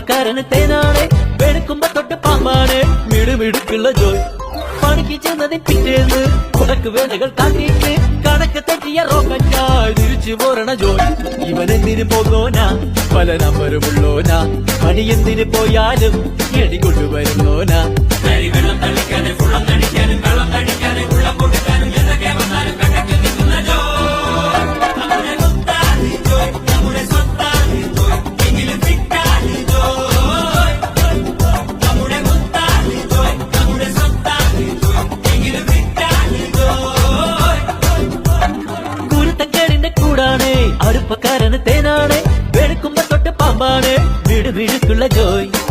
അടുപ്പക്കാരന് തേനാണ്. വെളുക്കുമ്പോ തൊട്ട് പാമ്പാണ്. മിടുമിടുക്കുള്ള ജോയ് പണിക്ക് ചെന്നതിൻ പിറ്റേന്ന് കുടക്ക് വേലകൾ കാട്ടിയിട്ട് കണക്ക് തെറ്റിയ റോക്കറ്റാ തിരിച്ചു പോരണ ജോയ് ഇവൻ എന്തിനു പോകോനാ? പല നമ്പരുമുള്ളോനാ? പണി എന്തിനു പോയാലും എടി കൊണ്ടുവരുന്നോനാ? അടുപ്പക്കാരന് തേനാണ്